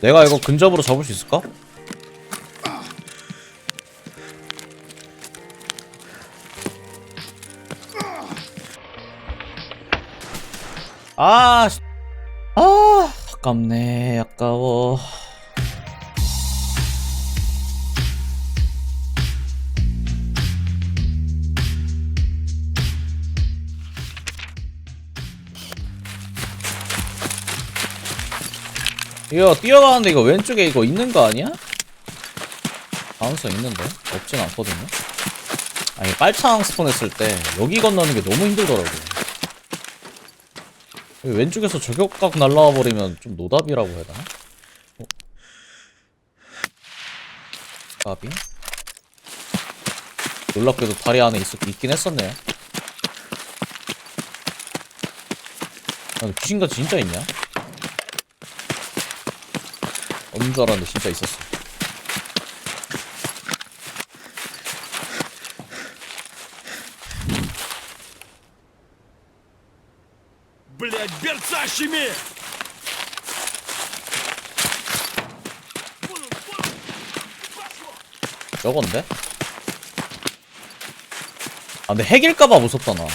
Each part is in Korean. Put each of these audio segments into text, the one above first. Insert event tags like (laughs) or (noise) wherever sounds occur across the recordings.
내가 이거 근접으로 잡을 수 있을까? 아, 씨. 아, 아깝네, 아까워. 이거 뛰어가는데 이거 왼쪽에 이거 있는 거 아니야? 가능성 있는데 없진 않거든요. 아니 빨창 스폰 했을 때 여기 건너는 게 너무 힘들더라고. 왼쪽에서 저격각 날라와 버리면 좀 노답이라고 해야 되나? 어? 까비? 놀랍게도 다리 안에 있, 있긴 했었네요. 아, 귀신같이 진짜 있냐? 없는 줄 알았는데 진짜 있었어. Блять, берцащими! 저건데? 아 근데 핵일까봐 무섭다 나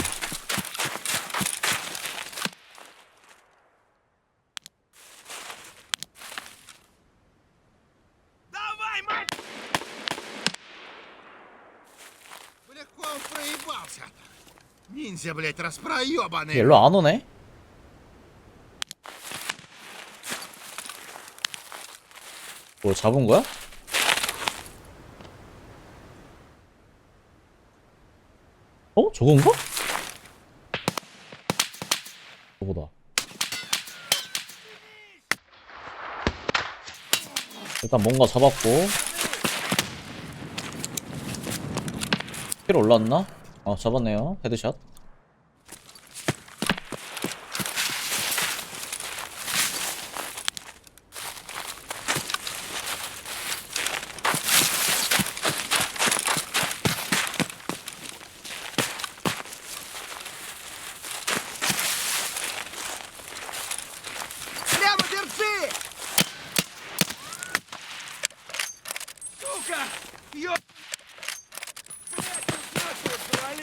проебался. Ниндзя, блядь, распроебанный. 일로 안 오네? 뭐 잡은 거야? 어? 저건가? 저거다 일단 뭔가 잡았고 킬 올랐나? 어 잡았네요. 헤드샷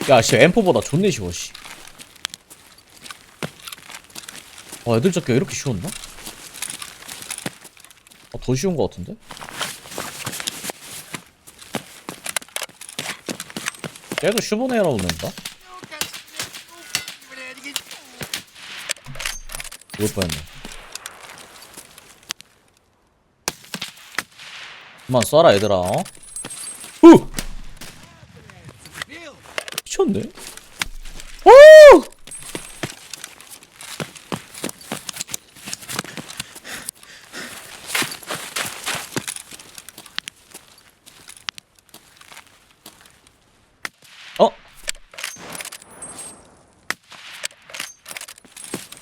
야씨 M4보다 존내 쉬워 씨. 와 애들 잡기가 이렇게 쉬웠나? 아, 더 쉬운 것 같은데? 얘도 슈보네라고 낸다? 이럴 뻔했네 그만 쏴라 얘들아 어?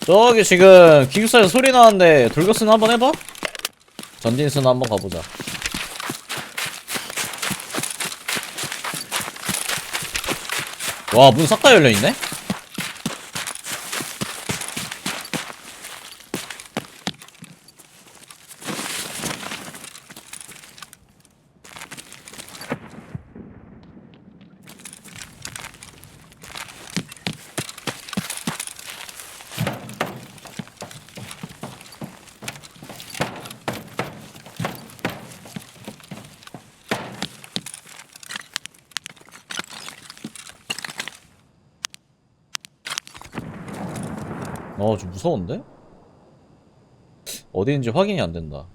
저기 지금 기숙사에서 소리 나는데 돌격스는 한번 해봐? 전진스는 한번 가보자 와 문 싹 다 열려있네? 어, 좀 무서운데? 어디인지 확인이 안 된다.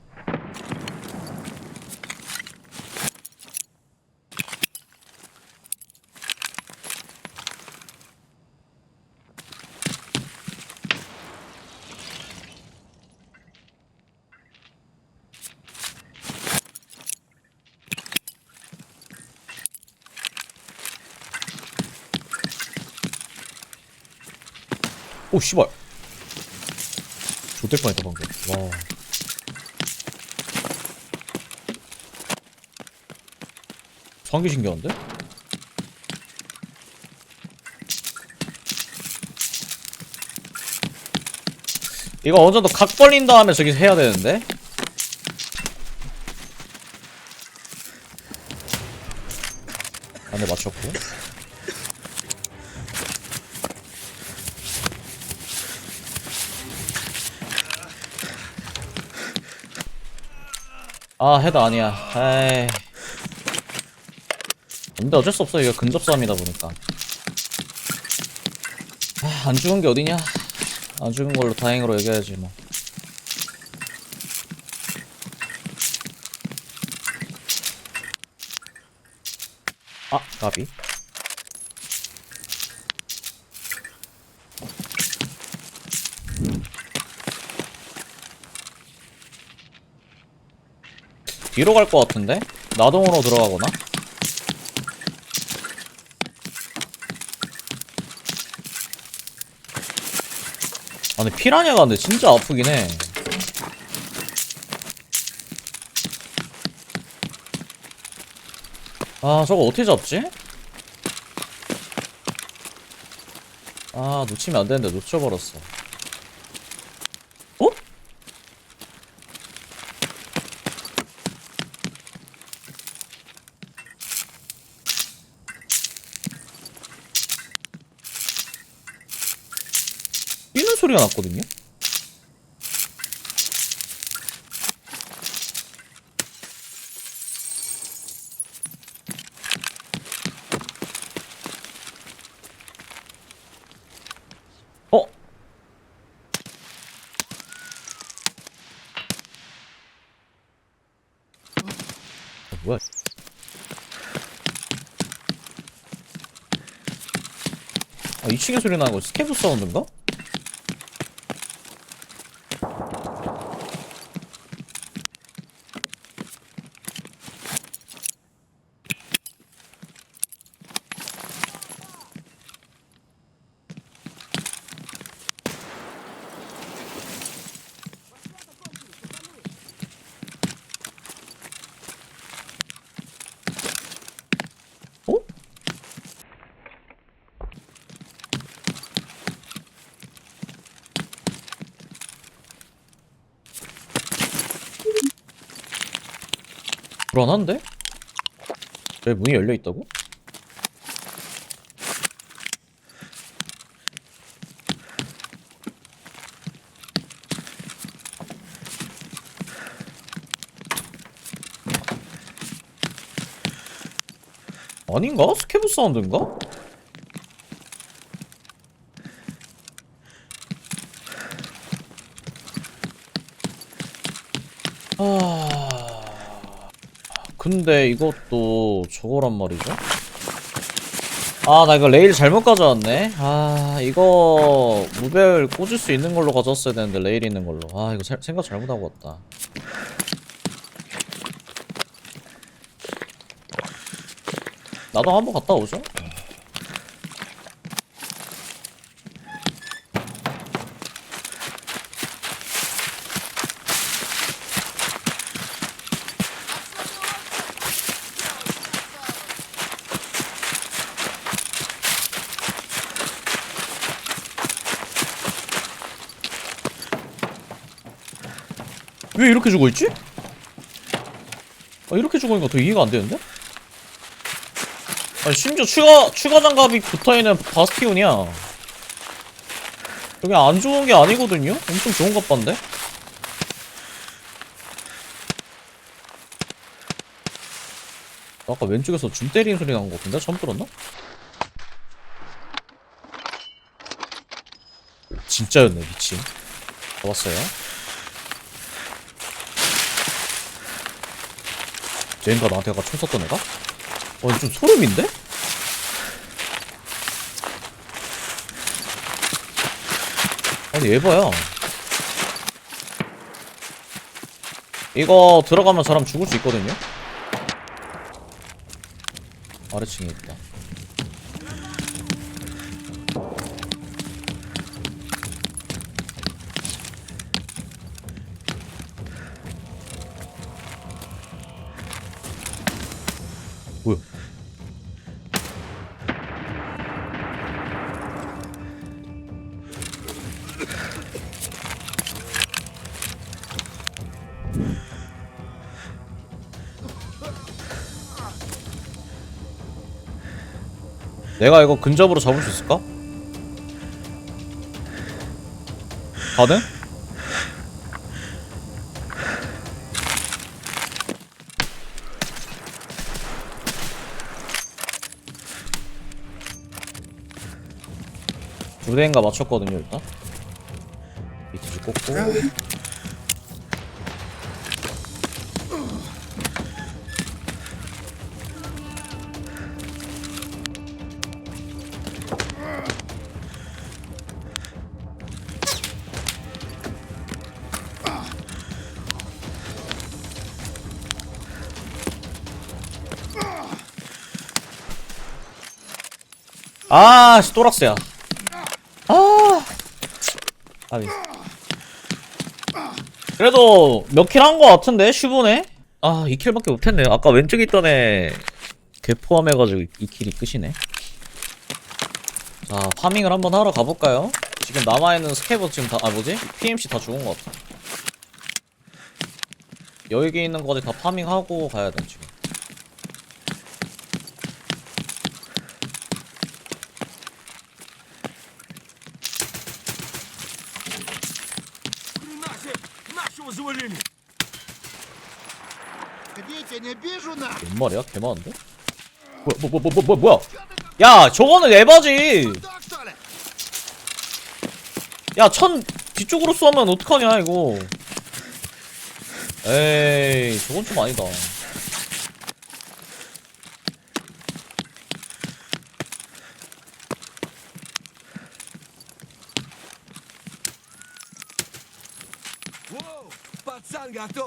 오, 씨발. 될 뻔했다 방금 와 방귀 신기한데? 이거 어느 정도 각 벌린 다음에 저기 해야 되는데? 아, 안에 맞췄고 아 헤드 아니야. 에이. 근데 어쩔 수 없어. 이거 근접 싸움이다 보니까. 아, 안 죽은 게 어디냐? 안 죽은 걸로 다행으로 여겨야지 뭐. 아, 까비. 뒤로 갈 것 같은데? 나동으로 들어가거나? 아, 근데 피라냐가 근데 진짜 아프긴 해. 아, 저거 어떻게 잡지? 아, 놓치면 안 되는데 놓쳐버렸어. 어? 소리가 났거든요? 어? 어, 뭐야? 아, 2층에 소리 나는 거 스케브 사운드인가? 불안한데? 왜 문이 열려 있다고? 아닌가? 스케브 사운드인가? 아... 근데 이것도 저거란 말이죠? 아, 나 이거 레일 잘못 가져왔네. 아, 이거 무별 꽂을 수 있는 걸로 가져왔어야 되는데 레일 있는 걸로. 아, 이거 세- 생각 잘못하고 왔다. 나도 한번 갔다 오죠. 왜 이렇게 죽어 있지? 아, 이렇게 죽으니까 더 이해가 안 되는데? 아니 심지어 추가 추가 장갑이 붙어 있는 바스티온이야. 여기 안 좋은 게 아니거든요. 엄청 좋은 것 반데. 아까 왼쪽에서 줌 때리는 소리 나는 것 같은데? 처음 들었나? 진짜였네 미친. 잡았어요. 쟤인가 나한테 아까 총 쐈던 애가? 어, 좀 소름인데? 아니, 얘봐야. 이거 들어가면 사람 죽을 수 있거든요? 아래층에 있다. 내가 이거 근접으로 잡을 수 있을까? 가능? 두 대인가 맞췄거든요 일단 비트지 꽂고 아, 씨, 또락스야. 아. 아비. 그래도 몇 킬 한 거 같은데, 슈브네? 아, 2킬밖에 못했네요. 아까 왼쪽에 있던 애, 걔 포함해가지고 2킬이 끝이네. 자, 파밍을 한번 하러 가볼까요? 지금 남아있는 스케버 지금 다, 아, 뭐지? PMC 다 죽은 것 같아. 여기 있는 거들 다 파밍하고 가야 돼, 지금. 뭔 말이야? 개 많은데? 뭐야, 뭐, 뭐, 뭐, 뭐, 뭐야? 야, 저거는 에바지! 야, 천, 뒤쪽으로 쏘면 어떡하냐, 이거. 에이, 저건 좀 아니다.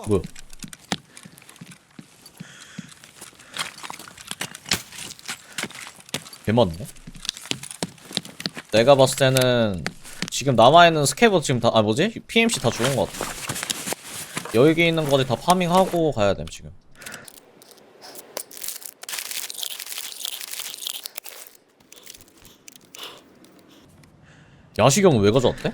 뭐야? 개 많네? 내가 봤을 때는 지금 남아있는 스케브 지금 다, 아, 뭐지? PMC 다 죽은 것 같아. 여기 있는 거들 다 파밍하고 가야 돼, 지금. 야시경은 왜 가져왔대?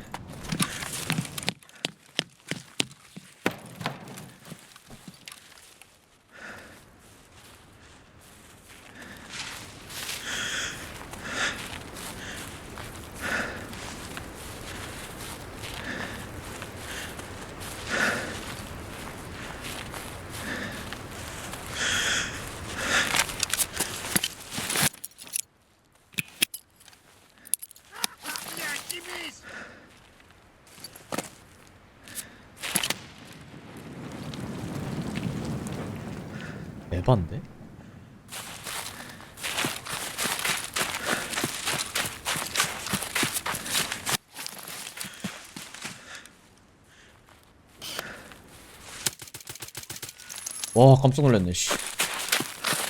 에반데? 와 깜짝 놀랐네 씨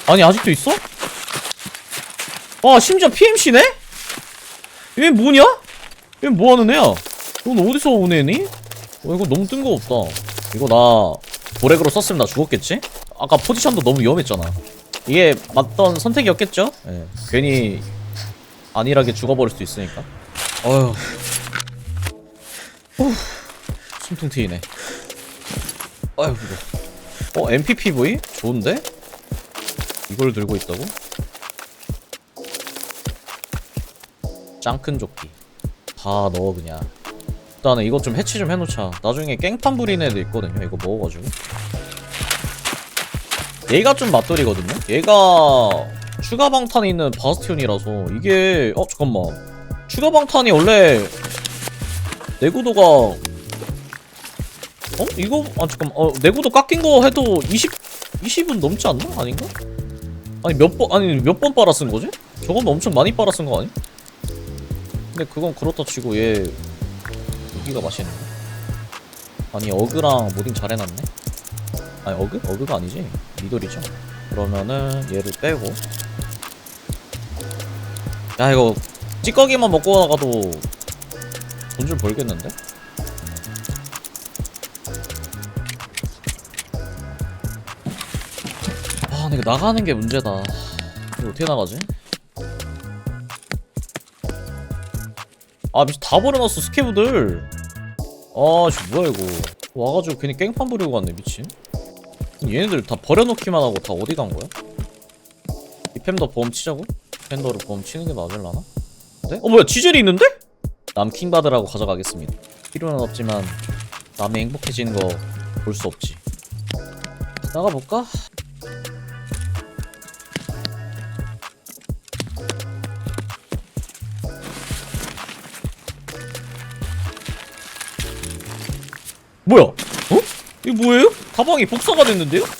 아니 아직도 있어? 와 심지어 PMC네? 얘 뭐냐? 얘 뭐하는 애야? 이건 어디서 온 애니? 어 이거 너무 뜬금없다 이거 나 보렉으로 썼으면 나 죽었겠지? 아까 포지션도 너무 위험했잖아 이게 맞던 선택이었겠죠? 예. 괜히 안일하게 죽어버릴 수도 있으니까 어휴 후, 숨통 트이네 아휴 이거 어 MPPV? 좋은데? 이걸 들고 있다고? 짱큰 조끼 다 넣어 그냥 일단은 이것 좀 해치 좀 해놓자 나중에 깽판 부리는 애들 있거든요 이거 먹어가지고 얘가 좀 맛돌이거든요 얘가 추가 방탄이 있는 바스티온이라서 이게 어 잠깐만 추가 방탄이 원래 내구도가 어? 이거 아 잠깐만 어 내구도 깎인 거 해도 20 20은 넘지 않나? 아닌가? 아니 몇 번 아니 몇 번 빨아 쓴 거지? 저건 엄청 많이 빨아 쓴 거 아니? 근데 그건 그렇다 치고 얘 여기가 맛있네 아니 어그랑 모딩 잘 해놨네 아니 어그? 어그가 아니지 미돌이죠 그러면은 얘를 빼고 야 이거 찌꺼기만 먹고 나가도 돈 좀 벌겠는데? 아 근데 나가는 게 문제다 이거 어떻게 나가지? 아 미친 다 버려놨어 스케브들 아씨 뭐야 이거 와가지고 괜히 깽판 부리고 갔네 미친 얘네들 다 버려놓기만 하고 다 어디 간 거야? 이 팸더 보험 치자고? 팬더를 좀 치는 게 맞을라나? 네? 어 뭐야 지젤이 있는데? 남 킹 받으라고 가져가겠습니다 필요는 없지만 남이 행복해지는 거 볼 수 없지 나가볼까? 뭐야? 어? 이거 뭐예요? 가방이 복사가 됐는데요? (laughs)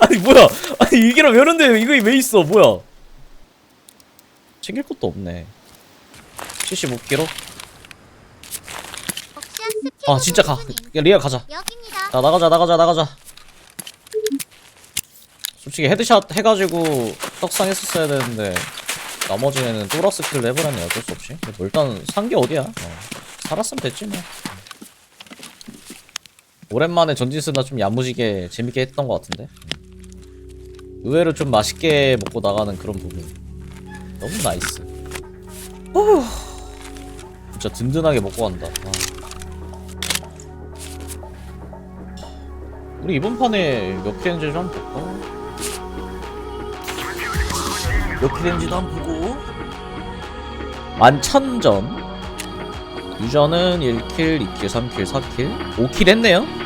아니 뭐야? 아니 이게랑 이런데 이거 왜 있어? 뭐야? 챙길 것도 없네. 75kg? 옥션 스킬 아 진짜 가. 야 리아 가자. 나 나가자 나가자 나가자. 솔직히 헤드샷 해가지고 떡상 했었어야 되는데 나머지는 또라스 킬 해버렸네 어쩔 수 없이. 뭐 일단 산 게 어디야? 어. 살았으면 됐지 뭐. 오랜만에 전진스나 좀 야무지게 재밌게 했던 것 같은데. 의외로 좀 맛있게 먹고 나가는 그런 부분. 너무 나이스. 어휴. 진짜 든든하게 먹고 간다. 아. 우리 이번 판에 몇 킬인지 좀 볼까? 몇 킬인지도 한번 보고 만천점 유저는 1킬, 2킬, 3킬, 4킬 5킬 했네요